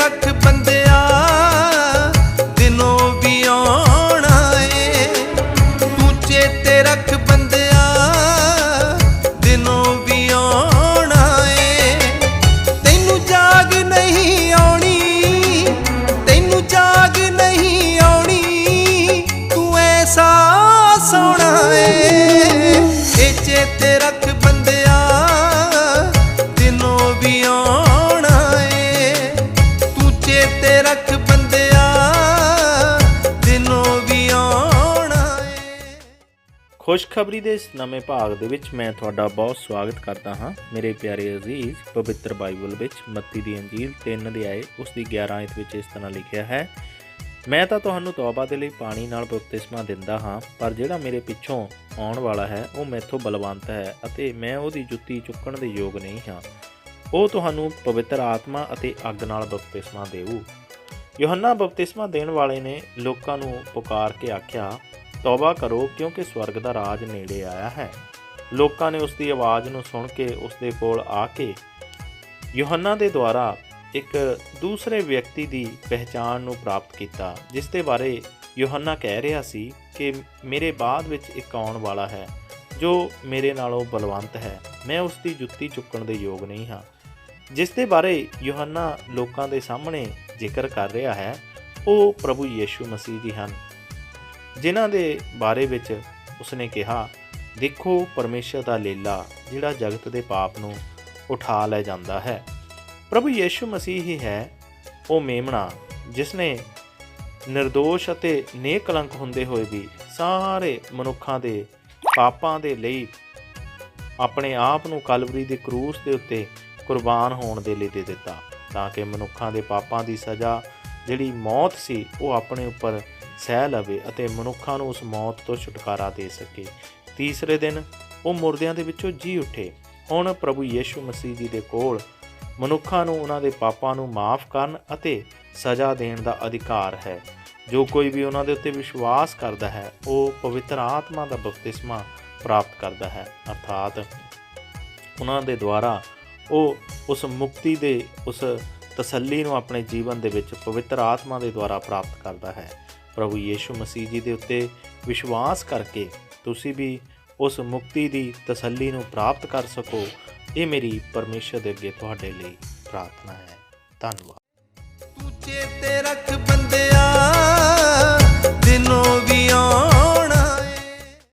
ਰੱਖ ਬੰਦਿਆ। ਖੁਸ਼ਖਬਰੀ ਦੇ ਇਸ ਨਵੇਂ ਭਾਗ ਦੇ ਵਿੱਚ ਮੈਂ ਤੁਹਾਡਾ ਬਹੁਤ ਸਵਾਗਤ ਕਰਦਾ ਹਾਂ। ਮੇਰੇ ਪਿਆਰੇ ਅਜ਼ੀਜ਼, ਪਵਿੱਤਰ ਬਾਈਬਲ ਵਿੱਚ ਮੱਤੀ ਦੀ ਅੰਜੀਲ 3 ਅਧਿਆਏ ਉਸ ਦੀ 11 ਆਇਤ ਵਿੱਚ ਇਸ ਤਰ੍ਹਾਂ ਲਿਖਿਆ ਹੈ, ਮੈਂ ਤਾਂ ਤੁਹਾਨੂੰ ਤੌਬਾ ਦੇ ਲਈ ਪਾਣੀ ਨਾਲ ਬਪਤਿਸਮਾ ਦਿੰਦਾ ਹਾਂ, ਪਰ ਜਿਹੜਾ ਮੇਰੇ ਪਿੱਛੋਂ ਆਉਣ ਵਾਲਾ ਹੈ, ਉਹ ਮੈਥੋਂ ਬਲਵੰਤ ਹੈ ਅਤੇ ਮੈਂ ਉਹਦੀ ਜੁੱਤੀ ਚੁੱਕਣ ਦੇ ਯੋਗ ਨਹੀਂ ਹਾਂ। ਉਹ ਤੁਹਾਨੂੰ ਪਵਿੱਤਰ ਆਤਮਾ ਅਤੇ ਅੱਗ ਨਾਲ ਬਪਤਿਸਮਾ ਦੇਊ। ਯੋਹੰਨਾ ਬਪਤਿਸਮਾ ਦੇਣ ਵਾਲੇ ਨੇ ਲੋਕਾਂ ਨੂੰ ਪੁਕਾਰ ਕੇ ਆਖਿਆ ਤੌਬਾ ਕਰੋ ਕਿਉਂਕਿ ਸਵਰਗ ਦਾ ਰਾਜ ਨੇੜੇ ਆਇਆ ਹੈ। ਲੋਕਾਂ ਨੇ ਉਸ ਦੀ ਆਵਾਜ਼ ਨੂੰ ਸੁਣ ਕੇ ਉਸ ਦੇ ਕੋਲ ਆ ਕੇ ਯੋਹੰਨਾ ਦੇ ਦੁਆਰਾ ਇੱਕ ਦੂਸਰੇ ਵਿਅਕਤੀ ਦੀ ਪਹਿਚਾਣ ਨੂੰ ਪ੍ਰਾਪਤ ਕੀਤਾ, ਜਿਸ ਦੇ ਬਾਰੇ ਯੋਹੰਨਾ ਕਹਿ ਰਿਹਾ ਸੀ ਕਿ ਮੇਰੇ ਬਾਅਦ ਵਿੱਚ ਇੱਕ ਆਉਣ ਵਾਲਾ ਹੈ, ਜੋ ਮੇਰੇ ਨਾਲੋਂ ਬਲਵੰਤ ਹੈ। ਮੈਂ ਉਸ ਦੀ ਜੁੱਤੀ ਚੁੱਕਣ ਦੇ ਯੋਗ ਨਹੀਂ ਹਾਂ। ਜਿਸ ਦੇ ਬਾਰੇ ਯੋਹੰਨਾ ਲੋਕਾਂ ਦੇ ਸਾਹਮਣੇ ਜ਼ਿਕਰ ਕਰ ਰਿਹਾ ਹੈ, ਉਹ ਪ੍ਰਭੂ ਯੀਸ਼ੂ ਮਸੀਹ ਜੀ ਹਨ। ਜਿਨ੍ਹਾਂ ਦੇ ਬਾਰੇ ਵਿੱਚ ਉਸਨੇ ਕਿਹਾ, ਦੇਖੋ, ਪਰਮੇਸ਼ਰ ਦਾ ਲੇਲਾ, ਜਿਹੜਾ ਜਗਤ ਦੇ ਪਾਪ ਨੂੰ ਉਠਾ ਲੈ ਜਾਂਦਾ ਹੈ। ਪ੍ਰਭੂ ਯੀਸ਼ੂ ਮਸੀਹ ਹੀ ਹੈ, ਉਹ ਮੇਮਣਾ ਜਿਸ ਨੇ નિર્ਦੋਸ਼ ਅਤੇ ਨੇਕਲੰਕ ਹੁੰਦੇ ਹੋਏ ਵੀ ਸਾਰੇ ਮਨੁੱਖਾਂ ਦੇ ਪਾਪਾਂ ਦੇ ਲਈ ਆਪਣੇ ਆਪ ਨੂੰ ਕਲਵਰੀ ਦੇ ਕਰੂਸ ਦੇ ਉੱਤੇ ਕੁਰਬਾਨ ਹੋਣ ਦੇ ਲਈ ਦੇ ਦਿੱਤਾ, ਤਾਂ ਕਿ ਮਨੁੱਖਾਂ ਦੇ ਪਾਪਾਂ ਦੀ ਸਜ਼ਾ, ਜਿਹੜੀ ਮੌਤ ਸੀ, ਉਹ ਆਪਣੇ ਉੱਪਰ ਸਹਿ ਲਵੇ ਅਤੇ ਮਨੁੱਖਾਂ ਨੂੰ ਉਸ ਮੌਤ ਤੋਂ ਛੁਟਕਾਰਾ ਦੇ ਸਕੇ। ਤੀਸਰੇ ਦਿਨ ਉਹ ਮੁਰਦਿਆਂ ਦੇ ਵਿੱਚੋਂ ਜੀ ਉੱਠੇ। ਹੁਣ ਪ੍ਰਭੂ ਯੀਸ਼ੂ ਮਸੀਹ ਜੀ ਦੇ ਕੋਲ ਮਨੁੱਖਾਂ ਨੂੰ ਉਹਨਾਂ ਦੇ ਪਾਪਾਂ ਨੂੰ ਮਾਫ ਕਰਨ ਅਤੇ ਸਜ਼ਾ ਦੇਣ ਦਾ ਅਧਿਕਾਰ ਹੈ। ਜੋ ਕੋਈ ਵੀ ਉਹਨਾਂ ਦੇ ਉੱਤੇ ਵਿਸ਼ਵਾਸ ਕਰਦਾ ਹੈ, ਉਹ ਪਵਿੱਤਰ ਆਤਮਾ ਦਾ ਬਪਤਿਸਮਾ ਪ੍ਰਾਪਤ ਕਰਦਾ ਹੈ। ਅਰਥਾਤ ਉਹਨਾਂ ਦੇ ਦੁਆਰਾ ਉਹ ਉਸ ਮੁਕਤੀ ਦੇ, ਉਸ ਤਸੱਲੀ ਨੂੰ ਆਪਣੇ ਜੀਵਨ ਦੇ ਵਿੱਚ ਪਵਿੱਤਰ ਆਤਮਾ ਦੇ ਦੁਆਰਾ ਪ੍ਰਾਪਤ ਕਰਦਾ ਹੈ। ਪ੍ਰਭੂ ਯੀਸ਼ੂ ਮਸੀਹ ਜੀ ਦੇ ਉੱਤੇ ਵਿਸ਼ਵਾਸ ਕਰਕੇ ਤੁਸੀਂ ਵੀ ਉਸ ਮੁਕਤੀ ਦੀ ਤਸੱਲੀ ਨੂੰ ਪ੍ਰਾਪਤ ਕਰ ਸਕੋ। ਇਹ ਮੇਰੀ ਪਰਮੇਸ਼ਰ ਦੇ ਅੱਗੇ ਤੁਹਾਡੇ ਲਈ ਪ੍ਰਾਰਥਨਾ ਹੈ। ਧੰਨਵਾਦ। ਤੂੰ ਚੇਤੇ ਰੱਖ